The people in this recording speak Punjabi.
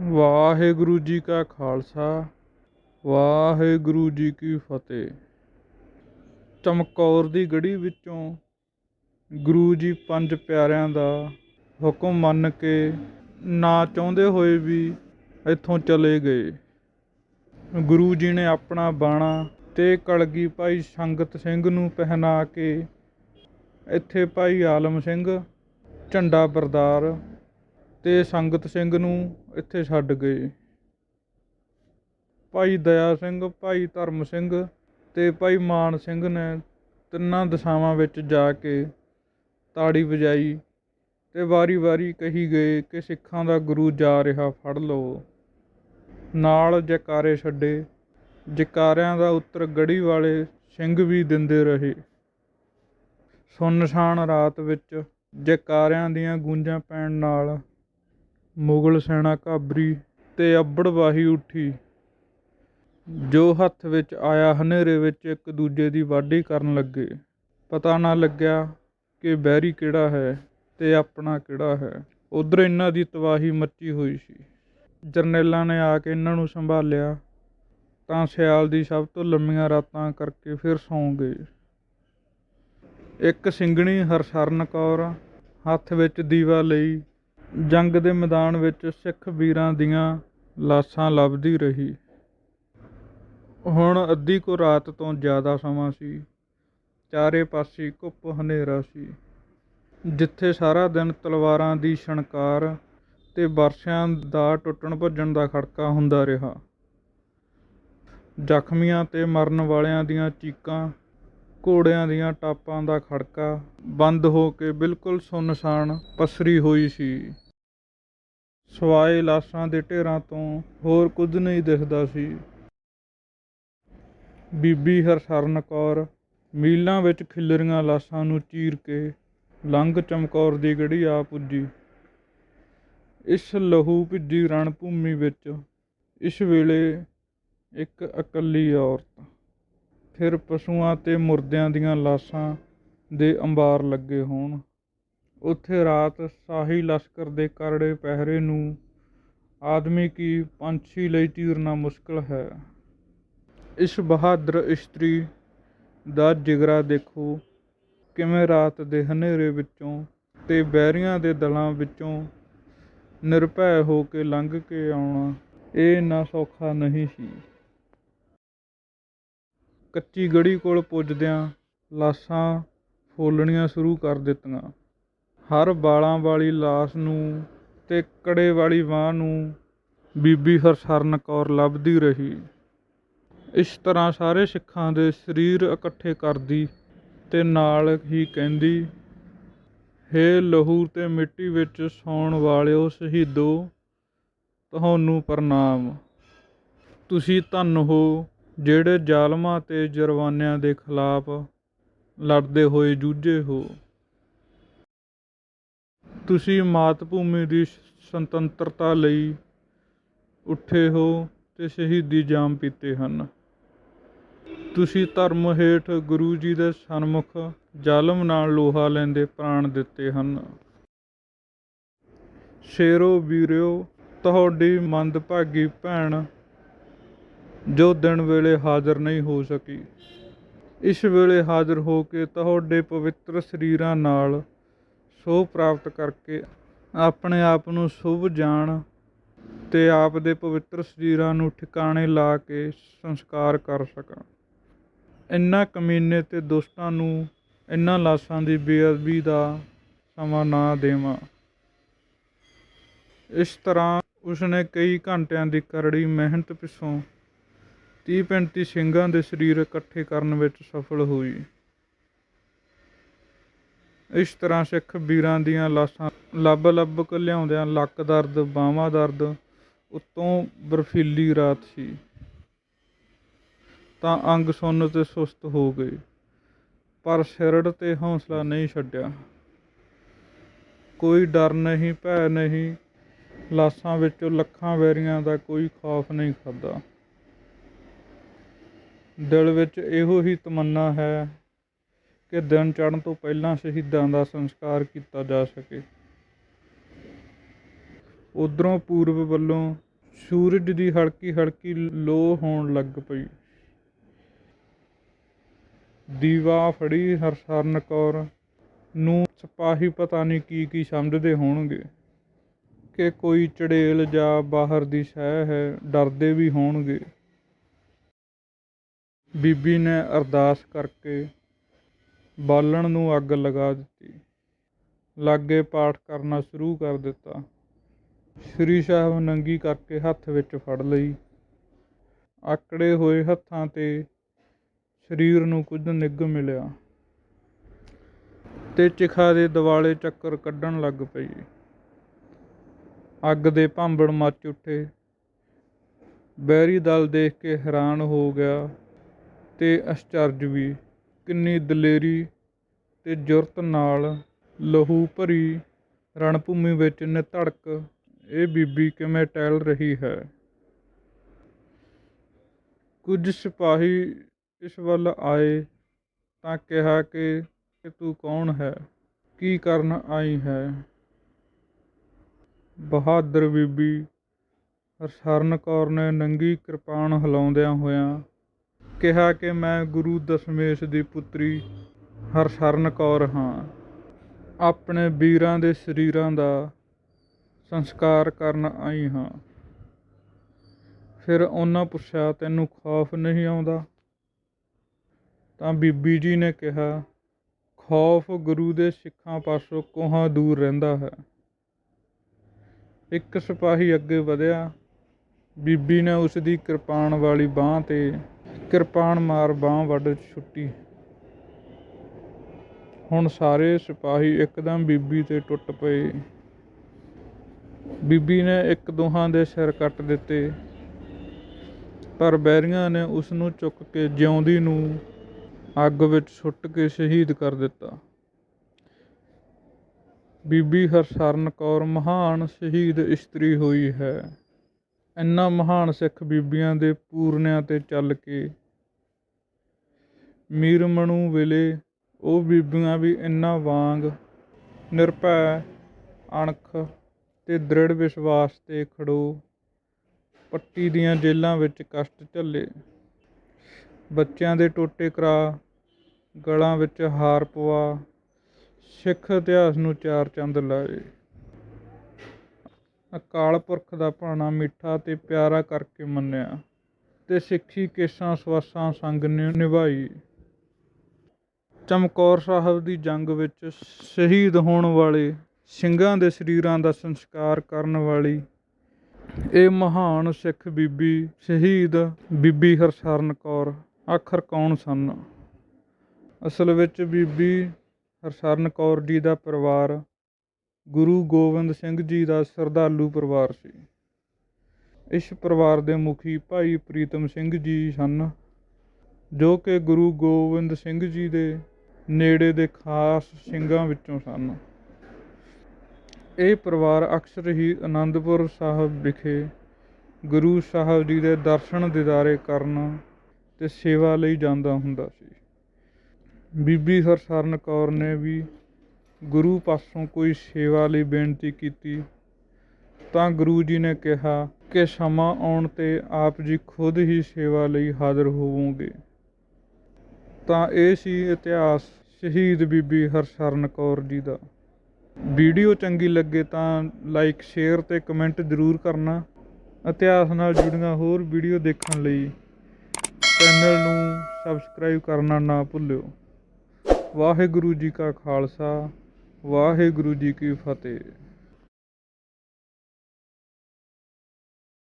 ਵਾਹਿਗੁਰੂ ਜੀ ਕਾ ਖਾਲਸਾ, ਵਾਹਿਗੁਰੂ ਜੀ ਕੀ ਫਤਿਹ। ਚਮਕੌਰ ਦੀ ਗੜੀ ਵਿੱਚੋਂ ਗੁਰੂ ਜੀ ਪੰਜ ਪਿਆਰਿਆਂ ਦਾ ਹੁਕਮ ਮੰਨ ਕੇ ਨਾ ਚਾਹੁੰਦੇ ਹੋਏ ਵੀ ਇੱਥੋਂ ਚਲੇ ਗਏ। ਗੁਰੂ ਜੀ ਨੇ ਆਪਣਾ ਬਾਣਾ ਤੇ ਕਲਗੀ ਭਾਈ ਸੰਗਤ ਸਿੰਘ ਨੂੰ ਪਹਿਨਾ ਕੇ ਇੱਥੇ ਭਾਈ ਆਲਮ ਸਿੰਘ, ਝੰਡਾ ਬਰਦਾਰ ਤੇ ਸੰਗਤ ਸਿੰਘ ਨੂੰ ਇੱਥੇ ਛੱਡ ਗਏ। ਭਾਈ ਦਇਆ ਸਿੰਘ, ਭਾਈ ਧਰਮ ਸਿੰਘ ਤੇ ਭਾਈ ਮਾਨ ਸਿੰਘ ਨੇ ਤਿੰਨਾਂ ਦਿਸ਼ਾਵਾਂ ਵਿੱਚ ਜਾ ਕੇ ਤਾੜੀ ਵਜਾਈ ਤੇ ਵਾਰੀ-ਵਾਰੀ ਕਹੀ ਗਏ ਕਿ ਸਿੱਖਾਂ ਦਾ ਗੁਰੂ ਜਾ ਰਿਹਾ ਫੜ ਲਓ। ਨਾਲ ਜੈਕਾਰੇ ਛੱਡੇ। ਜੈਕਾਰਿਆਂ ਦਾ ਉੱਤਰ ਗੜੀ ਵਾਲੇ ਸਿੰਘ ਵੀ ਦਿੰਦੇ ਰਹੇ। ਸੁੰਨਸਾਨ ਰਾਤ ਵਿੱਚ ਜੈਕਾਰਿਆਂ ਦੀਆਂ ਗੂੰਜਾਂ ਪੈਣ ਨਾਲ ਮੁਗਲ ਸੈਨਾ ਘਾਬਰੀ ਤੇ ਅੱਬੜਵਾਹੀ ਉੱਠੀ। ਜੋ ਹੱਥ ਵਿੱਚ ਆਇਆ, ਹਨੇਰੇ ਵਿੱਚ ਇੱਕ ਦੂਜੇ ਦੀ ਵਾਢੀ ਕਰਨ ਲੱਗੇ। ਪਤਾ ਨਾ ਲੱਗਿਆ ਕਿ ਬੈਰੀ ਕਿਹੜਾ ਹੈ ਤੇ ਆਪਣਾ ਕਿਹੜਾ ਹੈ। ਉਧਰ ਇਹਨਾਂ ਦੀ ਤਬਾਹੀ ਮੱਚੀ ਹੋਈ ਸੀ। ਜਰਨੈਲਾਂ ਨੇ ਆ ਕੇ ਇਹਨਾਂ ਨੂੰ ਸੰਭਾਲਿਆ। ਤਾਂ ਸਿਆਲ ਦੀ ਸਭ ਤੋਂ ਲੰਮੀਆਂ ਰਾਤਾਂ ਕਰਕੇ ਫਿਰ ਸੌਂ ਗਏ। ਇੱਕ ਸਿੰਘਣੀ ਹਰਸ਼ਰਨ ਕੌਰ ਹੱਥ ਵਿੱਚ ਦੀਵਾ ਲਈ ਜੰਗ ਦੇ ਮੈਦਾਨ ਵਿੱਚ ਸਿੱਖ ਵੀਰਾਂ ਦੀਆਂ ਲਾਸ਼ਾਂ ਲੱਭਦੀ ਰਹੀ। ਹੁਣ ਅੱਧੀ ਕੁ ਰਾਤ ਤੋਂ ਜ਼ਿਆਦਾ ਸਮਾਂ ਸੀ। ਚਾਰੇ ਪਾਸੇ ਘੁੱਪ ਹਨੇਰਾ ਸੀ। ਜਿੱਥੇ ਸਾਰਾ ਦਿਨ ਤਲਵਾਰਾਂ ਦੀ ਛਣਕਾਰ ਤੇ ਵਰਸ਼ਿਆਂ ਦਾ ਟੁੱਟਣ ਭੱਜਣ ਦਾ ਖੜਕਾ ਹੁੰਦਾ ਰਿਹਾ। ਜ਼ਖਮੀਆਂ ਤੇ ਮਰਨ ਵਾਲਿਆਂ ਦੀਆਂ ਚੀਕਾਂ, ਘੋੜਿਆਂ ਦੀਆਂ ਟਾਪਾਂ ਦਾ ਖੜਕਾ ਬੰਦ ਹੋ ਕੇ ਬਿਲਕੁਲ ਸੁੰਨਸਾਨ ਪਸਰੀ ਹੋਈ ਸੀ। ਸਵਾਏ ਲਾਸ਼ਾਂ ਦੇ ਢੇਰਾਂ ਤੋਂ ਹੋਰ ਕੁਝ ਨਹੀਂ ਦਿਖਦਾ ਸੀ। ਬੀਬੀ ਹਰਸ਼ਰਨ ਕੌਰ ਮੀਲਾਂ ਵਿੱਚ ਖਿਲਰੀਆਂ ਲਾਸ਼ਾਂ ਨੂੰ ਚੀਰ ਕੇ ਲੰਘ ਚਮਕੌਰ ਦੀ ਗੜੀ ਆ ਪੁੱਜੀ। ਇਸ ਲਹੂ ਭਿੱਜੀ ਰਣ ਭੂਮੀ ਵਿੱਚ ਇਸ ਵੇਲੇ ਇੱਕ ਇਕੱਲੀ ਔਰਤ। ਫਿਰ ਪਸ਼ੂਆਂ ਤੇ ਮੁਰਦਿਆਂ ਦੀਆਂ ਲਾਸ਼ਾਂ ਦੇ ਅੰਬਾਰ ਲੱਗੇ ਹੋਣ। ਉੱਥੇ ਰਾਤ ਸ਼ਾਹੀ ਲਸ਼ਕਰ ਦੇ ਕਰੜੇ ਪਹਿਰੇ ਨੂੰ ਆਦਮੀ ਕੀ ਪੰਛੀ ਲਈ ਤੀਰਨਾ ਮੁਸ਼ਕਲ ਹੈ। ਇਸ ਬਹਾਦਰ ਇਸਤਰੀ ਦਾ ਜਿਗਰਾ ਦੇਖੋ, ਕਿਵੇਂ ਰਾਤ ਦੇ ਹਨੇਰੇ ਵਿੱਚੋਂ ਤੇ ਬਹਿਰੀਆਂ ਦੇ ਦਲਾਂ ਵਿੱਚੋਂ ਨਿਰਭੈ ਹੋ ਕੇ ਲੰਘ ਕੇ ਆਉਣਾ, ਇਹ ਨਾ ਸੌਖਾ ਨਹੀਂ ਸੀ। ਕੱਚੀ ਗੜੀ ਕੋਲ ਪੁੱਜਦਿਆਂ ਲਾਸ਼ਾਂ ਫੋਲਣੀਆਂ ਸ਼ੁਰੂ ਕਰ ਦਿੱਤੀਆਂ। ਹਰ ਵਾਲਾਂ ਵਾਲੀ ਲਾਸ਼ ਨੂੰ ਤੇ ਕੜੇ ਵਾਲੀ ਬਾਂਹ ਨੂੰ ਬੀਬੀ ਹਰਸ਼ਰਨ ਕੌਰ ਲੱਭਦੀ ਰਹੀ। ਇਸ ਤਰ੍ਹਾਂ ਸਾਰੇ ਸਿੱਖਾਂ ਦੇ ਸਰੀਰ ਇਕੱਠੇ ਕਰਦੀ ਤੇ ਨਾਲ ਹੀ ਕਹਿੰਦੀ, ਹੇ ਲਹੂ ਤੇ ਮਿੱਟੀ ਵਿੱਚ ਸੌਣ ਵਾਲਿਓ ਸ਼ਹੀਦੋ, ਤੁਹਾਨੂੰ ਪ੍ਰਣਾਮ। ਤੁਸੀਂ ਧੰਨ ਹੋ ਜਿਹੜੇ ਜ਼ਾਲਮਾਂ ਤੇ ਜਰਵਾਨਿਆਂ ਦੇ ਖਿਲਾਫ ਲੜਦੇ ਹੋਏ ਜੂਝੇ ਹੋ। ਤੁਸੀਂ ਮਾਤ ਭੂਮੀ ਦੀ ਸੁਤੰਤਰਤਾ ਲਈ ਉੱਠੇ ਹੋ ਤੇ ਸ਼ਹੀਦੀ ਜਾਮ ਪੀਤੇ ਹਨ। ਤੁਸੀਂ ਧਰਮ ਹੇਠ ਗੁਰੂ ਜੀ ਦੇ ਸਨਮੁਖ ਜ਼ਾਲਮ ਨਾਲ ਲੋਹਾ ਲੈਂਦੇ ਪ੍ਰਾਣ ਦਿੱਤੇ ਹਨ। ਸ਼ੇਰੋ ਵੀਰਿਓ, ਤੁਹਾਡੀ ਮੰਦਭਾਗੀ ਭੈਣ ਜੋ ਦਿਨ ਵੇਲੇ ਹਾਜ਼ਰ ਨਹੀਂ ਹੋ ਸਕੀ, ਇਸ ਵੇਲੇ ਹਾਜ਼ਰ ਹੋ ਕੇ ਤੁਹਾਡੇ ਪਵਿੱਤਰ ਸਰੀਰਾਂ ਨਾਲ ਸੋਹ ਪ੍ਰਾਪਤ ਕਰਕੇ ਆਪਣੇ ਆਪ ਨੂੰ ਸ਼ੁਭ ਜਾਣ ਤੇ ਆਪ ਦੇ ਪਵਿੱਤਰ ਸਰੀਰਾਂ ਨੂੰ ਠਿਕਾਣੇ ਲਾ ਕੇ ਸੰਸਕਾਰ ਕਰ ਸਕਾਂ ਇੰਨਾ ਕਮੀਨੇ ਤੇ ਦੁਸ਼ਟਾਂ ਨੂੰ, ਇੰਨਾ ਲਾਸ਼ਾਂ ਦੀ ਬੇਅਦਬੀ ਦਾ ਸਮਾਂ ਨਾ ਦੇਵਾਂ। ਇਸ ਤਰ੍ਹਾਂ ਉਸਨੇ ਕਈ ਘੰਟਿਆਂ ਦੀ ਕਰੜੀ ਮਿਹਨਤ ਪਿੱਛੋਂ ਤੀਹ ਪੈਂਤੀ ਸਿੰਘਾਂ ਦੇ ਸਰੀਰ ਇਕੱਠੇ ਕਰਨ ਵਿੱਚ ਸਫਲ ਹੋਈ। ਇਸ ਤਰ੍ਹਾਂ ਸਿੱਖ ਵੀਰਾਂ ਦੀਆਂ ਲਾਸ਼ਾਂ ਲੱਭ ਲੱਭ ਕੇ ਲਿਆਉਂਦਿਆਂ ਲੱਕ ਦਰਦ, ਬਾਹਾਂ ਦਰਦ ਉੱਤੋਂ ਬਰਫੀਲੀ ਰਾਤ ਸੀ। ਤਾਂ ਅੰਗ ਸੁੰਨ ਤੇ ਸੁਸਤ ਹੋ ਗਏ, ਪਰ ਸਿਰੜ ਤੇ ਹੌਸਲਾ ਨਹੀਂ ਛੱਡਿਆ। ਕੋਈ ਡਰ ਨਹੀਂ, ਭੈ ਨਹੀਂ, ਲਾਸ਼ਾਂ ਵਿੱਚੋਂ ਲੱਖਾਂ ਵੈਰੀਆਂ ਦਾ ਕੋਈ ਖੌਫ ਨਹੀਂ ਖਾਦਾ ਦਿਲ ਵਿੱਚ ਇਹੋ ਹੀ ਤਮੰਨਾ ਹੈ ਕਿ ਦਿਨ ਚੜ੍ਹਨ ਤੋਂ ਪਹਿਲਾਂ ਸ਼ਹੀਦਾਂ ਦਾ ਸੰਸਕਾਰ ਕੀਤਾ ਜਾ ਸਕੇ। ਉਧਰੋਂ ਪੂਰਬ ਵੱਲੋਂ ਸੂਰਜ ਦੀ ਹਲਕੀ ਹਲਕੀ ਲੋ ਹੋਣ ਲੱਗ ਪਈ। ਦੀਵਾ ਫੜੀ ਹਰਸਰਨ ਕੌਰ ਨੂੰ, ਸਿਪਾਹੀ ਪਤਾ ਨਹੀਂ ਕੀ ਕੀ ਸਮਝਦੇ ਹੋਣਗੇ। ਕਿ ਕੋਈ ਚੜੇਲ ਜਾਂ ਬਾਹਰ ਦੀ ਸ਼ੈ ਹੈ, ਡਰਦੇ ਵੀ ਹੋਣਗੇ। ਬੀਬੀ ਨੇ ਅਰਦਾਸ ਕਰਕੇ ਬਾਲਣ ਨੂੰ ਅੱਗ ਲਗਾ ਦਿੱਤੀ। ਲਾਗੇ ਪਾਠ ਕਰਨਾ ਸ਼ੁਰੂ ਕਰ ਦਿੱਤਾ। ਸ੍ਰੀ ਸਾਹਿਬ ਨੰਗੀ ਕਰਕੇ ਹੱਥ ਵਿੱਚ ਫੜ ਲਈ। ਆਕੜੇ ਹੋਏ ਹੱਥਾਂ ਤੇ ਸਰੀਰ ਨੂੰ ਕੁਝ ਨਿੱਘ ਮਿਲਿਆ ਤੇ ਚਿਖਾ ਦੇ ਦਿਵਾਲੇ ਚੱਕਰ ਕੱਢਣ ਲੱਗ ਪਈ। ਅੱਗ ਦੇ ਭਾਂਬੜ ਮੱਚ ਉੱਠੇ। ਬੈਰੀ ਦਲ ਦੇਖ ਕੇ ਹੈਰਾਨ ਹੋ ਗਿਆ ਤੇ ਅਚਰਜ ਵੀ ਕਿੰਨੀ ਦਲੇਰੀ ਅਤੇ ਜੁਰਤ ਨਾਲ ਲਹੂ ਭਰੀ ਰਣਭੂਮੀ ਵਿੱਚ ਨਿਧੜਕ ਇਹ ਬੀਬੀ ਕਿਵੇਂ ਟਹਿਲ ਰਹੀ ਹੈ? ਕੁਝ ਸਿਪਾਹੀ ਇਸ ਵੱਲ ਆਏ ਤਾਂ ਕਿਹਾ ਕਿ ਕਿ ਤੂੰ ਕੌਣ ਹੈ? ਕੀ ਕਰਨ ਆਈ ਹੈ? ਬਹਾਦਰ ਬੀਬੀ ਹਰਸ਼ਰਨ ਕੌਰ ਨੇ ਨੰਗੀ ਕਿਰਪਾਨ ਹਿਲਾਉਂਦਿਆਂ ਹੋਇਆਂ ਕਿਹਾ ਕਿ ਮੈਂ ਗੁਰੂ ਦਸ਼ਮੇਸ਼ ਦੀ ਪੁੱਤਰੀ ਹਰਸ਼ਰਨ ਕੌਰ ਹਾਂ। ਆਪਣੇ ਵੀਰਾਂ ਦੇ ਸਰੀਰਾਂ ਦਾ ਸੰਸਕਾਰ ਕਰਨ ਆਈ ਹਾਂ। ਫਿਰ ਉਹਨਾਂ ਪੁੱਛਿਆ, ਤੈਨੂੰ ਖੌਫ ਨਹੀਂ ਆਉਂਦਾ? ਤਾਂ ਬੀਬੀ ਜੀ ਨੇ ਕਿਹਾ, ਖੌਫ ਗੁਰੂ ਦੇ ਸਿੱਖਾਂ ਪਾਸੋਂ ਕੋਹਾਂ ਦੂਰ ਰਹਿੰਦਾ ਹੈ? ਇੱਕ ਸਿਪਾਹੀ ਅੱਗੇ ਵਧਿਆ, ਬੀਬੀ ਨੇ ਉਸ ਦੀ ਕਿਰਪਾਨ ਵਾਲੀ ਬਾਹ ਤੇ ਕਿਰਪਾਨ ਮਾਰ ਬਾਹ ਵੱਢ ਛੁੱਟੀ। ਹੁਣ ਸਾਰੇ ਸਿਪਾਹੀ ਇੱਕਦਮ ਬੀਬੀ ਤੇ ਟੁੱਟ ਪਏ। ਬੀਬੀ ਨੇ ਇੱਕ ਦੋਹਾਂ ਦੇ ਸਿਰ ਕੱਟ ਦਿੱਤੇ। ਪਰ ਬੈਰੀਆਂ ਨੇ ਉਸ ਨੂੰ ਚੁੱਕ ਕੇ ਜਿਉਂਦੀ ਨੂੰ ਅੱਗ ਵਿੱਚ ਸੁੱਟ ਕੇ ਸ਼ਹੀਦ ਕਰ ਦਿੱਤਾ। ਬੀਬੀ ਹਰਸ਼ਰਨ ਕੌਰ ਮਹਾਨ ਸ਼ਹੀਦ ਇਸਤਰੀ ਹੋਈ ਹੈ। ਇਨ੍ਹਾਂ ਮਹਾਨ ਸਿੱਖ ਬੀਬੀਆਂ ਦੇ ਪੂਰਨਿਆਂ ਤੇ ਚੱਲ ਕੇ ਮੀਰ ਮਣੂ ਵੇਲੇ ਉਹ ਬੀਬੀਆਂ ਵੀ ਇੰਨਾ ਵਾਂਗ ਨਿਰਭੈ, ਅਣਖ ਅਤੇ ਦ੍ਰਿੜ ਵਿਸ਼ਵਾਸ ਤੇ ਖੜੋ, ਪੱਟੀ ਦੀਆਂ ਜੇਲਾਂ ਵਿੱਚ ਕਸ਼ਟ ਝੱਲੇ। ਬੱਚਿਆਂ ਦੇ ਟੋਟੇ ਕਰਾ, ਗਲਾਂ ਵਿੱਚ ਹਾਰ ਪਵਾ, ਸਿੱਖ ਇਤਿਹਾਸ ਨੂੰ ਚਾਰ ਚੰਦ ਲਾਏ। ਅਕਾਲ ਪੁਰਖ ਦਾ ਭਾਣਾ ਮਿੱਠਾ ਤੇ ਪਿਆਰਾ ਕਰਕੇ ਮੰਨਿਆ ਤੇ ਸਿੱਖੀ ਕੇਸਾਂ ਸਵਾਸਾਂ ਸੰਗ ਨਿ- ਨਿਭਾਈ। ਚਮਕੌਰ ਸਾਹਿਬ ਦੀ ਜੰਗ ਵਿੱਚ ਸ਼ਹੀਦ ਹੋਣ ਵਾਲੇ ਸਿੰਘਾਂ ਦੇ ਸਰੀਰਾਂ ਦਾ ਸੰਸਕਾਰ ਕਰਨ ਵਾਲੀ ਇਹ ਮਹਾਨ ਸਿੱਖ ਬੀਬੀ ਸ਼ਹੀਦ ਬੀਬੀ ਹਰਸ਼ਰਨ ਕੌਰ, ਆਖਰ ਕੌਣ ਸਨ? ਅਸਲ ਵਿੱਚ ਬੀਬੀ ਹਰਸ਼ਰਨ ਕੌਰ ਜੀ ਦਾ ਪਰਿਵਾਰ ਗੁਰੂ ਗੋਬਿੰਦ ਸਿੰਘ ਜੀ ਦਾ ਸ਼ਰਧਾਲੂ ਪਰਿਵਾਰ ਸੀ। ਇਸ ਪਰਿਵਾਰ ਦੇ ਮੁਖੀ ਭਾਈ ਪ੍ਰੀਤਮ ਸਿੰਘ ਜੀ ਸਨ, ਜੋ ਕਿ ਗੁਰੂ ਗੋਬਿੰਦ ਸਿੰਘ ਜੀ ਦੇ ਨੇੜੇ ਦੇ ਖਾਸ ਸਿੰਘਾਂ ਵਿੱਚੋਂ ਸਨ। ਇਹ ਪਰਿਵਾਰ ਅਕਸਰ ਹੀ ਆਨੰਦਪੁਰ ਸਾਹਿਬ ਵਿਖੇ ਗੁਰੂ ਸਾਹਿਬ ਜੀ ਦੇ ਦਰਸ਼ਨ ਦਿਦਾਰੇ ਕਰਨ ਤੇ ਸੇਵਾ ਲਈ ਜਾਂਦਾ ਹੁੰਦਾ ਸੀ। ਬੀਬੀ ਹਰਸ਼ਰਨ ਕੌਰ ਨੇ ਵੀ ਗੁਰੂ ਪਾਸੋਂ ਕੋਈ ਸੇਵਾ ਲਈ ਬੇਨਤੀ ਕੀਤੀ, ਤਾਂ ਗੁਰੂ ਜੀ ਨੇ ਕਿਹਾ ਕਿ ਸਮਾਂ ਆਉਣ ਤੇ ਆਪ ਜੀ ਖੁਦ ਹੀ ਸੇਵਾ ਲਈ ਹਾਜ਼ਰ ਹੋਵੋਗੇ। ਤਾਂ ਇਹ ਸੀ ਇਤਿਹਾਸ ਸ਼ਹੀਦ ਬੀਬੀ ਹਰਸ਼ਰਨ ਕੌਰ ਜੀ ਦਾ। ਵੀਡੀਓ ਚੰਗੀ ਲੱਗੇ ਤਾਂ ਲਾਈਕ, ਸ਼ੇਅਰ ਤੇ ਕਮੈਂਟ ਜ਼ਰੂਰ ਕਰਨਾ। ਇਤਿਹਾਸ ਨਾਲ ਜੁੜੀਆਂ ਹੋਰ ਵੀਡੀਓ ਦੇਖਣ ਲਈ ਚੈਨਲ ਨੂੰ ਸਬਸਕ੍ਰਾਈਬ ਕਰਨਾ ਨਾ ਭੁੱਲਿਓ। ਵਾਹਿਗੁਰੂ ਜੀ ਕਾ ਖਾਲਸਾ। ਵਾਹਿਗੁਰੂ ਜੀ ਕੀ ਫਤਿਹ।